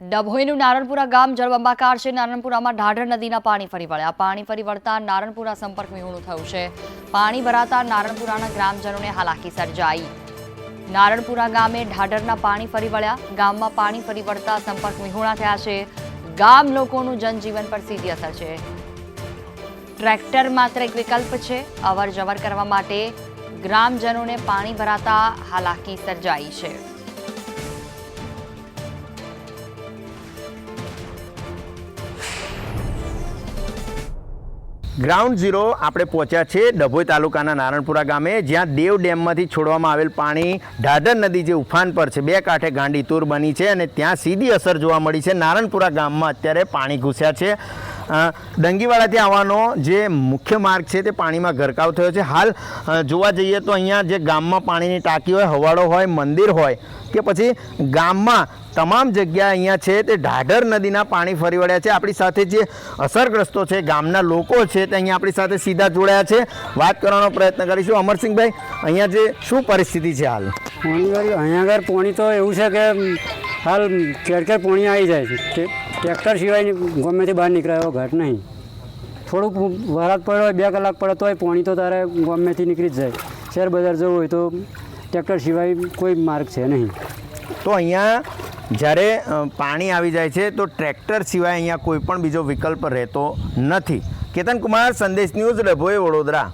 ડભોઈનું નારણપુરા ગામ જળબંબાકાર છે. નારણપુરામાં ઢાઢર નદીના પાણી ફરી વળ્યા. પાણી ફરી વળતા નારણપુરા સંપર્ક વિહોણું થયું છે. પાણી ભરાતા નારણપુરાના ગ્રામજનોને હાલાકી સર્જાઈ. નારણપુરા ગામે ઢાઢરના પાણી ફરી વળ્યા. ગામમાં પાણી ફરી વળતા સંપર્ક વિહોણા થયા છે. ગામ લોકોનું જનજીવન પર સીધી અસર છે. ટ્રેક્ટર માત્ર એક વિકલ્પ છે. અવર કરવા માટે ગ્રામજનોને પાણી ભરાતા હાલાકી સર્જાઈ છે. ગ્રાઉન્ડ ઝીરો આપણે પહોંચ્યા છે ડભોઈ તાલુકાના નારણપુરા ગામે, જ્યાં દેવ ડેમમાંથી છોડવામાં આવેલ પાણી ઢાઢર નદી જે ઉફાન પર છે, બે કાંઠે ગાંડી તૂર બની છે અને ત્યાં સીધી અસર જોવા મળી છે. નારણપુરા ગામમાં અત્યારે પાણી ઘૂસ્યા છે. ડંગીવાડાથી આવવાનો જે મુખ્ય માર્ગ છે તે પાણીમાં ગરકાવ થયો છે. હાલ જોવા જઈએ તો અહીંયા જે ગામમાં પાણીની ટાંકી હોય, હવાડો હોય, મંદિર હોય કે પછી ગામમાં તમામ જગ્યા અહીંયા છે તે ઢાઢર નદીના પાણી ફરી વળ્યા છે. આપણી સાથે જે અસરગ્રસ્તો છે, ગામના લોકો છે તે અહીંયા આપણી સાથે સીધા જોડાયા છે. વાત કરવાનો પ્રયત્ન કરીશું. અમરસિંહભાઈ, અહીંયા જે શું પરિસ્થિતિ છે હાલ? પાણી અહીંયા આગળ પાણી તો એવું છે કે, હાલ કેર કેર પાણી આવી જાય છે. ટ્રેક્ટર સિવાય ગમેથી બહાર નીકળાય એવો ઘાટ નહીં. થોડુંક વરાત પડ્યો હોય, બે કલાક પડે તોય પાણી તો તારે ગમેથી નીકળી જ જાય. શેર બજાર જવું હોય તો ટ્રેક્ટર સિવાય કોઈ માર્ગ છે નહીં. તો અહીંયા જ્યારે પાણી આવી જાય છે, તો ટ્રેક્ટર સિવાય અહીંયા કોઈ પણ બીજો વિકલ્પ રહેતો નથી. કેતન કુમાર સંદેશ ન્યૂઝ ડભોએ વડોદરા.